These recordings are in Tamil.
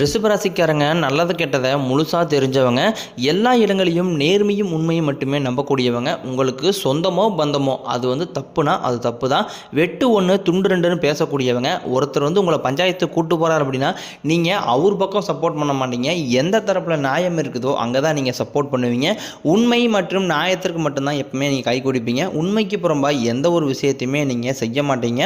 ரிஷபராசிக்காரங்க நல்லது கெட்டதை முழுசாக தெரிஞ்சவங்க எல்லா இடங்களையும் நேர்மையும் உண்மையும் மட்டுமே நம்பக்கூடியவங்க. உங்களுக்கு சொந்தமோ பந்தமோ அது வந்து தப்புனா அது தப்பு தான் வெட்டு ஒன்று துண்டு ரெண்டுன்னு பேசக்கூடியவங்க. ஒருத்தர் வந்து உங்களை பஞ்சாயத்து கூட்டு போகிறார் அப்படின்னா நீங்கள் அவர் பக்கம் சப்போர்ட் பண்ண மாட்டீங்க. எந்த தரப்பில் நியாயம் இருக்குதோ அங்கே தான் நீங்கள் சப்போர்ட் பண்ணுவீங்க. உண்மை மற்றும் நியாயத்திற்கு மட்டும்தான் எப்பவுமே நீங்கள் கை கொடுப்பீங்க. உண்மைக்கு புறம்பாக எந்த ஒரு விஷயத்தையுமே நீங்கள் செய்ய மாட்டீங்க.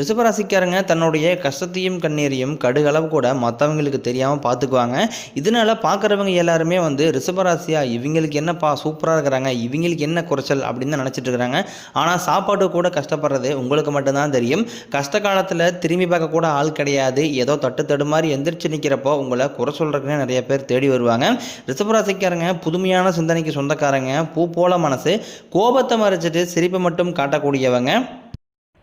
ரிஷபராசிக்காரங்க தன்னுடைய கஷ்டத்தையும் கண்ணீரையும் கடுகளவு கூட மற்றவங்களுக்கு தெரியாமல் பார்த்துக்குவாங்க இதனால பார்க்குறவங்க எல்லாருமே வந்து ரிஷபராசியா இவங்களுக்கு என்னப்பா சூப்பராக இருக்கிறாங்க இவங்களுக்கு என்ன குறைச்சல் அப்படின்னு தான் நினச்சிட்டு இருக்கிறாங்க. ஆனால் சாப்பாடு கூட கஷ்டப்படுறது உங்களுக்கு மட்டும்தான் தெரியும். கஷ்ட காலத்தில் திரும்பி பார்க்க கூட ஆள் கிடையாது. ஏதோ தட்டு தடுமாறி மாதிரி எந்திரிச்சு நிற்கிறப்போ உங்களை குறை சொல்கிறதுக்குன்னு நிறைய பேர் தேடி வருவாங்க. ரிஷபராசிக்காரங்க புதுமையான சிந்தனைக்கு சொந்தக்காரங்க பூ போல மனசு கோபத்தை மறைச்சிட்டு சிரிப்பை மட்டும் காட்டக்கூடியவங்க.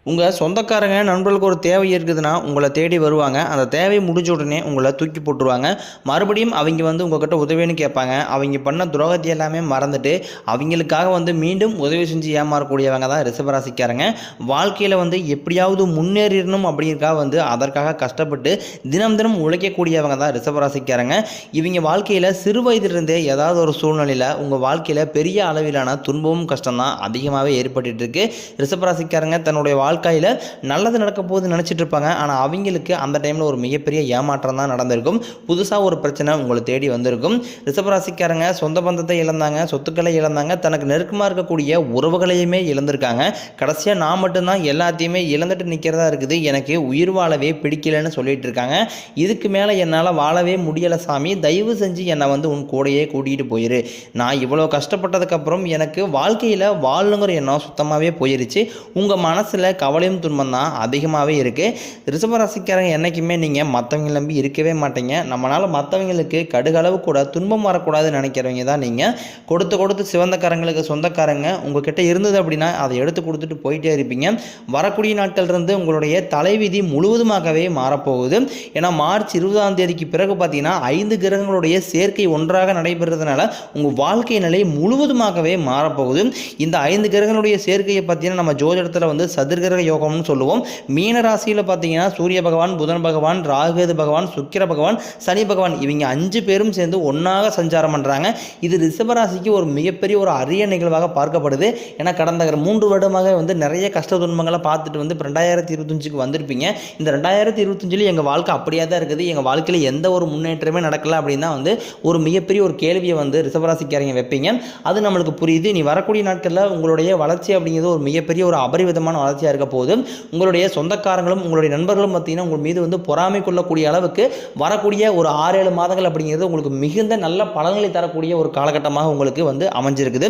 உங்கள் சொந்தக்காரங்க நண்பர்களுக்கு ஒரு தேவை இருக்குதுன்னா உங்களை தேடி வருவாங்க. அந்த தேவை முடிஞ்ச உடனே உங்களை தூக்கி போட்டுருவாங்க. மறுபடியும் அவங்க வந்து உங்ககிட்ட உதவின்னு கேட்பாங்க. அவங்க பண்ண துரோகத்தை எல்லாமே மறந்துட்டு அவங்களுக்காக வந்து மீண்டும் உதவி செஞ்சு ஏமாறக்கூடியவங்க தான் ரிசபராசிக்காரங்க வாழ்க்கையில் வந்து எப்படியாவது முன்னேறிடணும் அப்படிங்கிறக்காக வந்து அதற்காக கஷ்டப்பட்டு தினம் தினம் உழைக்கக்கூடியவங்க தான் ரிசபராசிக்காரங்க இவங்க வாழ்க்கையில் சிறு வயதிலிருந்தே ஏதாவது ஒரு சூழ்நிலையில் உங்கள் வாழ்க்கையில் பெரிய அளவிலான துன்பமும் கஷ்டம் தான் அதிகமாகவே ஏற்பட்டுட்டு ரிசபராசிக்காரங்க ரிஷபராசிக்காரங்க தன்னுடைய வாழ்க்கையில் நல்லது நடக்க போகுது நினச்சிட்டு இருப்பாங்க ஆனால் அவங்களுக்கு அந்த டைமில் ஒரு மிகப்பெரிய ஏமாற்றம் தான் நடந்திருக்கும். புதுசாக ஒரு பிரச்சனை உங்களை தேடி வந்திருக்கும். ரிசபராசிக்காரங்க சொந்த பந்தத்தை இழந்தாங்க சொத்துக்களை இழந்தாங்க தனக்கு நெருக்கமாக இருக்கக்கூடிய உறவுகளையுமே இழந்திருக்காங்க. கடைசியாக நான் மட்டும்தான் எல்லாத்தையுமே இழந்துட்டு நிற்கிறதா இருக்குது. எனக்கு உயிர் வாழவே பிடிக்கலன்னு சொல்லிட்டு இருக்காங்க இதுக்கு மேலே என்னால் வாழவே முடியலை சாமி. தயவு செஞ்சு என்னை வந்து உன் கூடையே கூட்டிகிட்டு போயிரு. நான் இவ்வளோ கஷ்டப்பட்டதுக்கப்புறம் எனக்கு வாழ்க்கையில் வாழணுங்கிற எண்ணம் சுத்தமாகவே போயிருச்சு. உங்கள் மனசில் கவலையும் துன்பம் தான் அதிகமாகவே இருக்குது ரிஷபராசிக்காரங்க என்றைக்குமே நீங்கள் மற்றவங்க நம்பி இருக்கவே மாட்டீங்க. நம்மளால் மற்றவங்களுக்கு கடுகளவு கூட துன்பம் வரக்கூடாதுன்னு நினைக்கிறவங்க தான் நீங்கள் கொடுத்து கொடுத்து சிவந்தக்காரங்களுக்கு சொந்தக்காரங்க உங்ககிட்ட இருந்தது அப்படின்னா அதை எடுத்து கொடுத்துட்டு போயிட்டே இருப்பீங்க. வரக்கூடிய நாட்கள் இருந்து உங்களுடைய தலைவிதி முழுவதுமாகவே மாறப்போகுது. ஏன்னா மார்ச் இருபதாம் தேதிக்கு பிறகு பார்த்தீங்கன்னா ஐந்து கிரகங்களுடைய சேர்க்கை ஒன்றாக நடைபெறதுனால உங்கள் வாழ்க்கை நிலை முழுவதுமாகவே மாறப்போகுது. இந்த ஐந்து கிரகங்களுடைய சேர்க்கையை பார்த்தீங்கன்னா நம்ம ஜோதிடத்தில் வந்து சதுர்கிரக யோகம்னு சொல்லுவோம். மீன ராசியில் பார்த்தீங்கன்னா சூரிய பகவான் புதன் பகவான் ராகுகேது பகவான் சுக்கிர பகவான் சனி பகவான் இவங்க அஞ்சு பேரும் சேர்ந்து ஒன்றாக சஞ்சாரம் பண்ணுறாங்க இது ரிஷபராசிக்கு ஒரு மிகப்பெரிய ஒரு அரிய நிகழ்வாக பார்க்கப்படுது. ஏன்னா கடந்த மூன்று வருடமாக வந்து நிறைய கஷ்ட துன்பங்களை பார்த்துட்டு வந்து ரெண்டாயிரத்தி இருபத்தஞ்சுக்கு வந்திருப்பீங்க. இந்த ரெண்டாயிரத்தி இருபத்தஞ்சில் எங்கள் வாழ்க்கை அப்படியே தான் இருக்குது. எங்கள் வாழ்க்கையில் எந்த ஒரு முன்னேற்றமே நடக்கல அப்படின்னா வந்து ஒரு மிகப்பெரிய ஒரு கேள்வியை வந்து ரிஷபராசிக்காரங்க வைப்பீங்க. அது நம்மளுக்கு புரியுது. நீ வரக்கூடிய நாட்களில் உங்களுடைய வளர்ச்சி அப்படிங்கிறது ஒரு மிகப்பெரிய ஒரு அபரிவிதமான வளர்ச்சியாக இருக்க போது உங்களுடைய சொந்தக்காரங்களும் உங்களுடைய நண்பர்களும் பார்த்தீங்கன்னா உங்கள் மீது வந்து பொறாமை கொள்ளக்கூடிய அளவுக்கு வரக்கூடிய ஒரு ஆறு ஏழு மாதங்கள் அப்படிங்கிறது உங்களுக்கு மிகுந்த நல்ல பலன்களை தரக்கூடிய ஒரு காலகட்டமாக உங்களுக்கு வந்து அமைஞ்சிருக்குது.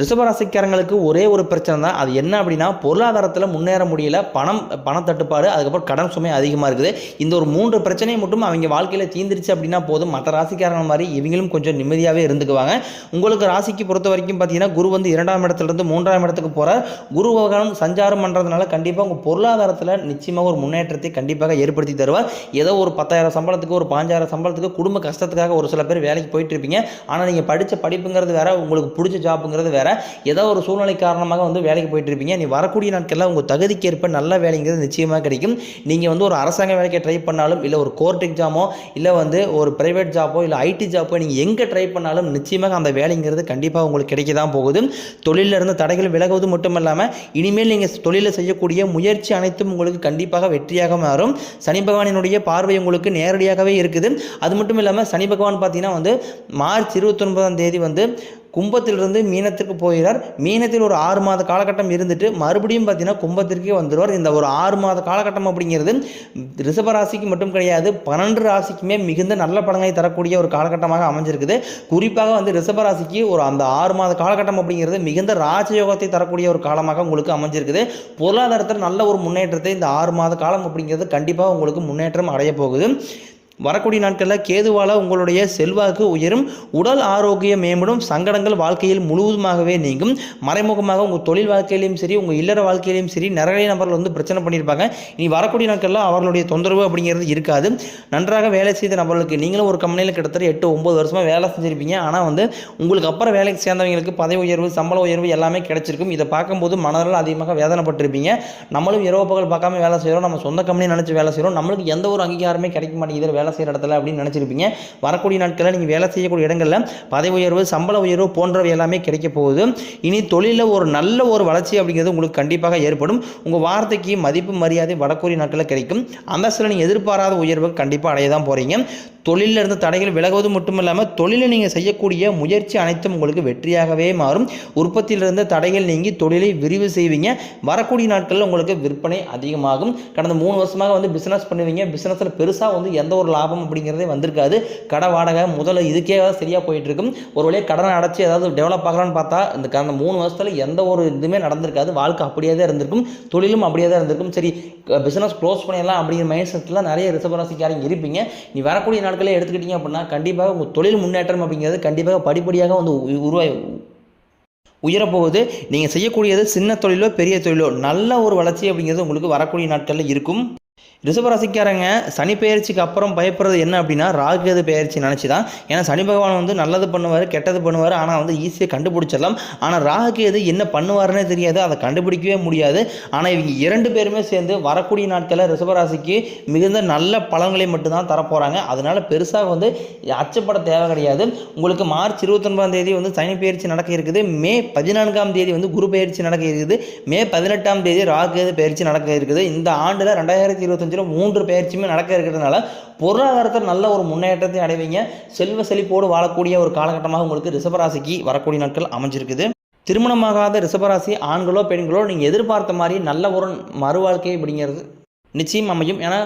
ரிஷபராசிக்காரங்களுக்கு ஒரே ஒரு பிரச்சனை தான் அது என்ன அப்படின்னா பொருளாதாரத்தில் முன்னேற முடியல. பணம் பணத்தட்டுப்பாடு அதுக்கப்புறம் கடன் சுமை அதிகமாக இருக்குது. இந்த ஒரு மூன்று பிரச்சனையை மட்டும் அவங்க வாழ்க்கையில் தீந்துருச்சு அப்படின்னா போதும். மற்ற ராசிக்காரங்க மாதிரி இவங்களும் கொஞ்சம் நிம்மதியாகவே இருந்துக்குவாங்க. உங்களுக்கு ராசிக்கு பொறுத்த வரைக்கும் பார்த்தீங்கன்னா குரு வந்து இரண்டாம் இடத்துலேருந்து மூன்றாம் இடத்துக்கு போகிறார் குரு வகனம் சஞ்சாரம் பண்ணுறதுனால கண்டிப்பாக உங்கள் பொருளாதாரத்தில் நிச்சயமாக ஒரு முன்னேற்றத்தை கண்டிப்பாக ஏற்படுத்தி தருவார். ஏதோ ஒரு பத்தாயிரம் சம்பளத்துக்கு ஒரு பாஞ்சாயிரம் சம்பளத்துக்கு குடும்ப கஷ்டத்துக்காக ஒரு சில பேர் வேலைக்கு போயிட்டு இருப்பீங்க. ஆனால் நீங்கள் படித்த படிப்புங்கிறது வேற உங்களுக்கு பிடிச்ச ஜாப்புங்கிறது வேறு. ஏதோ ஒரு சூழ்நிலை காரணமாக வந்து வேலைக்கு போயிட்டு இருப்பீங்க நீ வரக்கூடிய நாட்களில் உங்கள் தகுதிக்கேற்ப நல்ல வேலைங்கிறது நிச்சயமாக கிடைக்கும். நீங்கள் வந்து ஒரு அரசாங்க வேலைக்கு ட்ரை பண்ணாலும் இல்லை ஒரு கோர்ட் எக்ஸாமோ இல்லை வந்து ஒரு ப்ரைவேட் ஜாப்போ இல்லை ஐடி ஜாப்போ நீங்கள் எங்கே ட்ரை பண்ணாலும் நிச்சயமாக அந்த வேலைங்கிறது கண்டிப்பாக உங்களுக்கு கிடைக்க தான் போகுது. தொழிலில் இருந்து தடைகள் விலகுவது மட்டும் இல்லாமல் இனிமேல் நீங்கள் தொழிலில் செய்யக்கூடிய முயற்சி அனைத்தும் உங்களுக்கு கண்டிப்பாக வெற்றியாக மாறும். சனி பகவானினுடைய பார்வை உங்களுக்கு நேரடியாகவே இருக்குது. அது மட்டும் இல்லாமல் சனி பகவான் பார்த்தீங்கன்னா வந்து மார்ச் இருபத்தொன்பதாம் தேதி வந்து கும்பத்திலிருந்து மீனத்திற்கு போகிறார். மீனத்தில் ஒரு ஆறு மாத காலகட்டம் இருந்துட்டு மறுபடியும் பார்த்தீங்கன்னா கும்பத்திற்கே வந்துடுவார். இந்த ஒரு ஆறு மாத காலகட்டம் அப்படிங்கிறது ரிஷபராசிக்கு மட்டும் கிடையாது பன்னெண்டு ராசிக்குமே மிகுந்த நல்ல பலன்களை தரக்கூடிய ஒரு காலகட்டமாக அமைஞ்சிருக்குது. குறிப்பாக வந்து ரிஷபராசிக்கு ஒரு அந்த ஆறு மாத காலகட்டம் அப்படிங்கிறது மிகுந்த ராஜயோகத்தை தரக்கூடிய ஒரு காலமாக உங்களுக்கு அமைஞ்சிருக்குது. பொருளாதாரத்தில் நல்ல ஒரு முன்னேற்றத்தை இந்த ஆறு மாத காலம் அப்படிங்கிறது கண்டிப்பாக உங்களுக்கு முன்னேற்றம் அடைய போகுது. வரக்கூடிய நாட்களில் கேதுவால் உங்களுடைய செல்வாக்கு உயரும் உடல் ஆரோக்கியம் மேம்படும் சங்கடங்கள் வாழ்க்கையில் முழுவதுமாகவே நீங்கும். மறைமுகமாக உங்கள் தொழில் வாழ்க்கையிலையும் சரி உங்கள் இல்லற வாழ்க்கையிலையும் சரி நிறைய நபர்கள் வந்து பிரச்சனை பண்ணியிருப்பாங்க. இனி வரக்கூடிய நாட்களில் அவர்களுடைய தொந்தரவு அப்படிங்கிறது இருக்காது. நன்றாக வேலை செய்த நபர்களுக்கு நீங்களும் ஒரு கம்பெனியில் கிட்டத்தட்ட எட்டு ஒம்பது வருஷமாக வேலை செஞ்சுருப்பீங்க. ஆனால் வந்து உங்களுக்கு அப்புறம் வேலைக்கு சேர்ந்தவங்களுக்கு பதவி உயர்வு சம்பள உயர்வு எல்லாமே கிடைச்சிருக்கும். இதை பார்க்கும்போது மனதில் அதிகமாக வேதனைப்பட்டிருப்பீங்க. நம்மளும் இரவு பகல் பார்க்காம வேலை செய்கிறோம் நம்ம சொந்த கம்பெனி நினச்சி வேலை செய்கிறோம் நம்மளுக்கு எந்த ஒரு அங்கீகாரமே கிடைக்க மாட்டேங்குது. வேலை செய்கிற இடத்துல அப்படின்னு நினச்சிருப்பீங்க. வரக்கூடிய நாட்களில் நீங்கள் வேலை செய்யக்கூடிய இடங்களில் பதவி உயர்வு சம்பள உயர்வு போன்றவை எல்லாமே கிடைக்க போகுது. இனி தொழிலில் ஒரு நல்ல ஒரு வளர்ச்சி அப்படிங்கிறது உங்களுக்கு கண்டிப்பாக ஏற்படும். உங்கள் வார்த்தைக்கு மதிப்பு மரியாதை வடக்கூடிய நாட்களில் கிடைக்கும். அந்த சில நீங்கள் எதிர்பாராத உயர்வு கண்டிப்பாக அடைய தான் போகிறீங்க தொழிலில் இருந்து தடைகள் விலகுவது மட்டும் இல்லாமல் தொழிலில் நீங்கள் செய்யக்கூடிய முயற்சி அனைத்தும் உங்களுக்கு வெற்றியாகவே மாறும். உற்பத்தியிலிருந்து தடைகள் நீங்கி தொழிலை விரிவு செய்வீங்க. வரக்கூடிய நாட்களில் உங்களுக்கு விற்பனை அதிகமாகும். கடந்த மூணு வருஷமாக வந்து பிஸ்னஸ் பண்ணுவீங்க. பிஸ்னஸில் பெருசாக வந்து எந்த ஒரு லாபம் அப்படிங்கிறதே வந்திருக்காது. கடை வாடகை முதல்ல இதுக்கே சரியாக போயிட்டுருக்கும். ஒரு வழியாக கடனை அடைச்சி ஏதாவது டெவலப் ஆகலான்னு பார்த்தா இந்த கடந்த மூணு வருஷத்தில் எந்த ஒரு இதுவுமே நடந்திருக்காது. வாழ்க்கை அப்படியே தான் இருந்திருக்கும். தொழிலும் அப்படியே தான் இருந்திருக்கும். சரி பிஸ்னஸ் க்ளோஸ் பண்ணிடலாம் அப்படிங்கிற மைண்ட் செட்டில் நிறைய ரிசர்வராசிக்காரங்க இருப்பீங்க. நீ வரக்கூடிய நாட்களே எடுத்துக்கிட்டீங்க அப்படின்னா கண்டிப்பாக உங்கள் தொழில் முன்னேற்றம் அப்படிங்கிறது கண்டிப்பாக படிப்படியாக வந்து உ- உருவாய் உயரப்போகுது. நீங்கள் செய்யக்கூடியது சின்ன தொழிலோ பெரிய தொழிலோ நல்ல ஒரு வளர்ச்சி அப்படிங்கிறது உங்களுக்கு வரக்கூடிய நாட்களில் இருக்கும். ரிஷபராசிக்காரங்க சனி பெயர்ச்சிக்கு அப்புறம் பயப்படுறது என்ன அப்படின்னா ராகுகேது பெயர்ச்சி நினச்சி தான் ஏன்னா சனி பகவான் வந்து நல்லது பண்ணுவார் கெட்டது பண்ணுவார். ஆனால் வந்து ஈஸியாக கண்டுபிடிச்சிடலாம். ஆனால் ராகுகேது என்ன பண்ணுவார்னே தெரியாது. அதை கண்டுபிடிக்கவே முடியாது. ஆனால் இவங்க இரண்டு பேருமே சேர்ந்து வரக்கூடிய நாட்களில் ரிஷபராசிக்கு மிகுந்த நல்ல பலன்களை மட்டும்தான் தரப்போகிறாங்க அதனால் பெருசாக வந்து அச்சப்பட தேவை கிடையாது. உங்களுக்கு மார்ச் இருபத்தொன்பதாம் தேதி வந்து சனி பெயர்ச்சி நடக்க இருக்குது. மே பதினான்காம் தேதி வந்து குரு பெயர்ச்சி நடக்க இருக்குது. மே பதினெட்டாம் தேதி ராகுகேது பெயர்ச்சி நடக்க இருக்குது. இந்த ஆண்டில் ரெண்டாயிரத்தி இருபத்தஞ்சு இருபத்தஞ்சில் மூன்று பயிற்சியுமே நடக்க இருக்கிறதுனால பொருளாதாரத்தில் நல்ல ஒரு முன்னேற்றத்தை அடைவீங்க. செல்வ செழிப்போடு வாழக்கூடிய ஒரு காலகட்டமாக உங்களுக்கு ரிசபராசிக்கு வரக்கூடிய நாட்கள் அமைஞ்சிருக்குது. திருமணமாகாத ரிசபராசி ஆண்களோ பெண்களோ நீங்கள் எதிர்பார்த்த மாதிரி நல்ல ஒரு மறுவாழ்க்கை அப்படிங்கிறது நிச்சயம் அமையும். ஏன்னா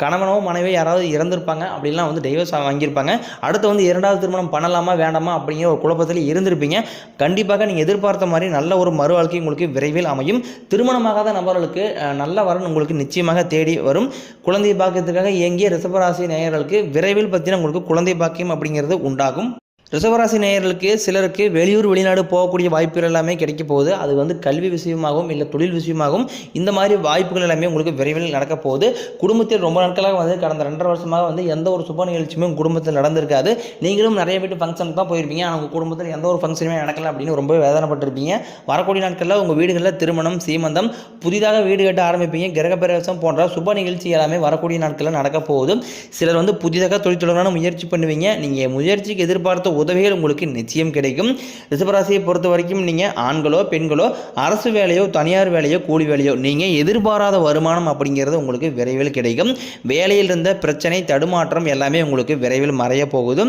கணவனோ மனைவியோ யாராவது இறந்திருப்பாங்க அப்படிலாம் வந்து டைவர்ஸ் வாங்கியிருப்பாங்க. அடுத்து வந்து இரண்டாவது திருமணம் பண்ணலாமா வேண்டாமா அப்படிங்கிற ஒரு குழப்பத்தில் இருந்திருப்பீங்க. கண்டிப்பாக நீங்கள் எதிர்பார்த்த மாதிரி நல்ல ஒரு மறு வாழ்க்கை உங்களுக்கு விரைவில் அமையும். திருமணமாகாத நபர்களுக்கு நல்ல வரன் உங்களுக்கு நிச்சயமாக தேடி வரும். குழந்தை பாக்கியத்துக்காக இயங்கிய ரிசபராசி நேயர்களுக்கு விரைவில் பற்றின உங்களுக்கு குழந்தை பாக்கியம் அப்படிங்கிறது உண்டாகும். ரிசவராசி நேயர்களுக்கு சிலருக்கு வெளியூர் வெளிநாடு போகக்கூடிய வாய்ப்புகள் எல்லாமே கிடைக்க போகுது. அது வந்து கல்வி விஷயமாகவும் இல்லை தொழில் விஷயமாகவும் இந்த மாதிரி வாய்ப்புகள் எல்லாமே உங்களுக்கு விரைவில் நடக்க போகுது. குடும்பத்தில் ரொம்ப நாட்களாக வந்து கடந்த ரெண்டரை வருஷமாக வந்து எந்த ஒரு சுப நிகழ்ச்சியுமே உங்கள் குடும்பத்தில் நடந்திருக்காது. நீங்களும் நிறைய வீட்டு ஃபங்க்ஷனுக்கு தான் போயிருப்பீங்க. ஆனால் உங்கள் குடும்பத்தில் எந்த ஒரு ஃபங்க்ஷனுமே நடக்கல அப்படின்னு ரொம்ப வேதனைப்பட்டிருப்பீங்க. வரக்கூடிய நாட்களில் உங்கள் வீடுகளில் திருமணம் சீமந்தம் புதிதாக வீடு கட்ட ஆரம்பிப்பீங்க. கிரகப்பிரவேசம் போன்ற சுப நிகழ்ச்சி எல்லாமே வரக்கூடிய நாட்களில் நடக்க போகுது. சிலர் வந்து புதிதாக தொழில் தொடர்பான முயற்சி பண்ணுவீங்க. நீங்கள் முயற்சிக்கு எதிர்பார்த்த உதவிகள் உங்களுக்கு நிச்சயம் கிடைக்கும். ரிஷபராசியை பொறுத்த வரைக்கும் நீங்கள் ஆண்களோ பெண்களோ அரசு வேலையோ தனியார் வேலையோ கூலி வேலையோ நீங்கள் எதிர்பாராத வருமானம் அப்படிங்கிறது உங்களுக்கு விரைவில் கிடைக்கும். வேலையில் இருந்த பிரச்சனை தடுமாற்றம் எல்லாமே உங்களுக்கு விரைவில் மறைய போகுது.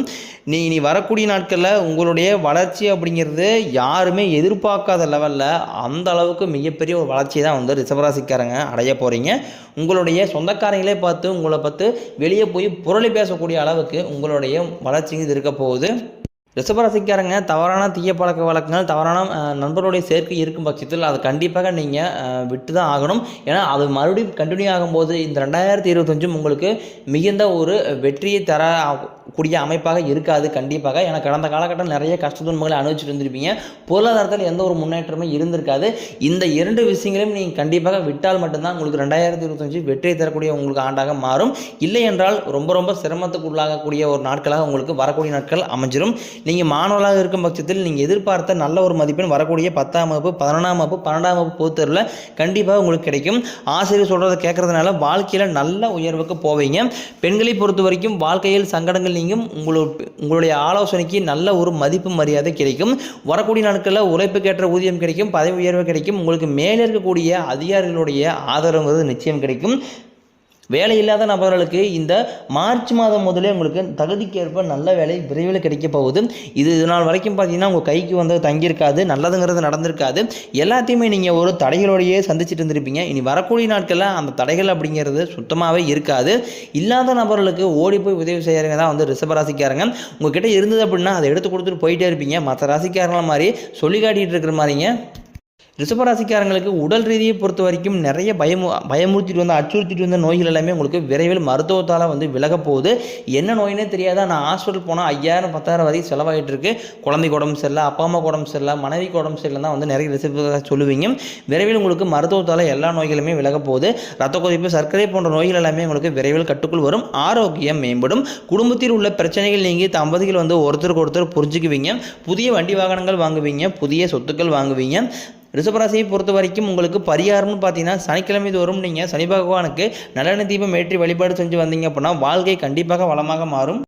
நீ இனி வரக்கூடிய நாட்களில் உங்களுடைய வளர்ச்சி அப்படிங்கிறது யாருமே எதிர்பார்க்காத லெவலில் அந்த அளவுக்கு மிகப்பெரிய ஒரு வளர்ச்சி தான் வந்து ரிஷபராசிக்காரங்க அடைய போகிறீங்க உங்களுடைய சொந்தக்காரங்களே பார்த்து உங்களை பார்த்து வெளியே போய் புரளி பேசக்கூடிய அளவுக்கு உங்களுடைய வளர்ச்சி இது இருக்க போகுது. ரிஷபராசிக்காரங்க தவறான தீய பழக்க வழக்கங்கள் தவறான அஹ், நண்பர்களுடைய சேர்க்கை இருக்கும் பட்சத்தில் அது கண்டிப்பாக நீங்கள் விட்டு தான் ஆகணும். ஏன்னா அது மறுபடியும் கண்டினியூ ஆகும்போது இந்த ரெண்டாயிரத்தி இருபத்தஞ்சும் உங்களுக்கு மிகுந்த ஒரு வெற்றியை தர கூடிய அமைப்பாக இருக்காது கண்டிப்பாக. ஏன்னா கடந்த காலகட்டம் நிறைய கஷ்ட துன்பங்களை அனுபவிச்சுட்டு இருந்திருப்பீங்க. பொருளாதாரத்தில் எந்த ஒரு முன்னேற்றமும் இருந்திருக்காது. இந்த இரண்டு விஷயங்களையும் நீங்கள் கண்டிப்பாக விட்டால் மட்டும்தான் உங்களுக்கு ரெண்டாயிரத்தி இருபத்தஞ்சு வெற்றியை தரக்கூடிய உங்களுக்கு ஆண்டாக மாறும். இல்லை என்றால் ரொம்ப ரொம்ப சிரமத்துக்கு உள்ளாகக்கூடிய ஒரு நாட்களாக உங்களுக்கு வரக்கூடிய நாட்கள் அமைஞ்சிடும் நீங்கள் மாணவர்களாக இருக்கும் பட்சத்தில் நீங்கள் எதிர்பார்த்த நல்ல ஒரு மதிப்பெண் வரக்கூடிய பத்தாம் வகுப்பு பதினொன்றாம் வகுப்பு பன்னெண்டாம் வகுப்பு பொறுத்தவரில் கண்டிப்பாக உங்களுக்கு கிடைக்கும். ஆசிரியர் சொல்கிறத கேட்கறதுனால வாழ்க்கையில் நல்ல உயர்வுக்கு போவீங்க. பெண்களை பொறுத்த வரைக்கும் வாழ்க்கையில் சங்கடங்கள் நீங்கள் உங்களோட உங்களுடைய ஆலோசனைக்கு நல்ல ஒரு மதிப்பு மரியாதை கிடைக்கும். வரக்கூடிய நாட்களில் உழைப்புக்கேற்ற ஊதியம் கிடைக்கும் பதவி உயர்வு கிடைக்கும். உங்களுக்கு மேலே இருக்கக்கூடிய அதிகாரிகளுடைய ஆதரவுங்கிறது நிச்சயம் கிடைக்கும். வேலை இல்லாத நபர்களுக்கு இந்த மார்ச் மாதம் முதலே உங்களுக்கு தகுதிக்கேற்ப நல்ல வேலை விரைவில் கிடைக்க போகுது. இது இது நாள் வரைக்கும் பார்த்தீங்கன்னா உங்கள் கைக்கு வந்து தங்கியிருக்காது நல்லதுங்கிறது நடந்திருக்காது. எல்லாத்தையுமே நீங்கள் ஒரு தடைகளோடையே சந்திச்சுட்டு இருந்திருப்பீங்க. இனி வரக்கூடிய நாட்களில் அந்த தடைகள் அப்படிங்கிறது சுத்தமாகவே இருக்காது. இல்லாத நபர்களுக்கு ஓடி போய் உதவி செய்கிறவங்க தான் வந்து ரிஷபராசிக்காரங்க உங்ககிட்ட இருந்தது அப்படின்னா அதை எடுத்து கொடுத்துட்டு போயிட்டே இருப்பீங்க. மற்ற ராசிக்காரங்கள மாதிரி சொல்லி காட்டிகிட்டு இருக்கிற மாதிரிங்க. ரிஷபராசிக்காரங்களுக்கு உடல் ரீதியை பொறுத்த வரைக்கும் நிறைய பயம் பயமுறுத்திட்டு வந்த அச்சுறுத்திட்டு வந்த நோய்கள் எல்லாமே உங்களுக்கு விரைவில் மருத்துவத்தால் வந்து விலக போகுது. என்ன நோயினே தெரியாதா? நான் ஹாஸ்பிட்டல் போனால் ஐயாயிரம் பத்தாயிரம் வரைக்கும் செலவாகிட்டு இருக்கு. குழந்தைக்கு உடம்பு சரியில்லை அப்பா அம்மா உடம்பு சரியில்லை மனைவிக்கு உடம்பு சரியில்லை தான் வந்து நிறைய ரிசப்ட் சொல்லுவீங்க. விரைவில் உங்களுக்கு மருத்துவத்தால் எல்லா நோய்களுமே விலக போகுது. ரத்த கொதிப்பு சர்க்கரை போன்ற நோய்கள் எல்லாமே உங்களுக்கு விரைவில் கட்டுக்குள் வரும். ஆரோக்கியம் மேம்படும். குடும்பத்தில் உள்ள பிரச்சனைகள் நீங்கி தம்பதிகள் வந்து ஒருத்தருக்கு ஒருத்தர் புரிஞ்சுக்குவீங்க. புதிய வண்டி வாகனங்கள் வாங்குவீங்க. புதிய சொத்துக்கள் வாங்குவீங்க. ரிஷபராசியை பொறுத்த வரைக்கும் உங்களுக்கு பரிகாரம்னு பார்த்தீங்கன்னா சனிக்கிழமை தோறும் நீங்கள் சனி பகவானுக்கு நலன தீபம் ஏற்றி வழிபாடு செஞ்சு வந்தீங்க அப்படின்னா வாழ்க்கை கண்டிப்பாக வளமாக மாறும்.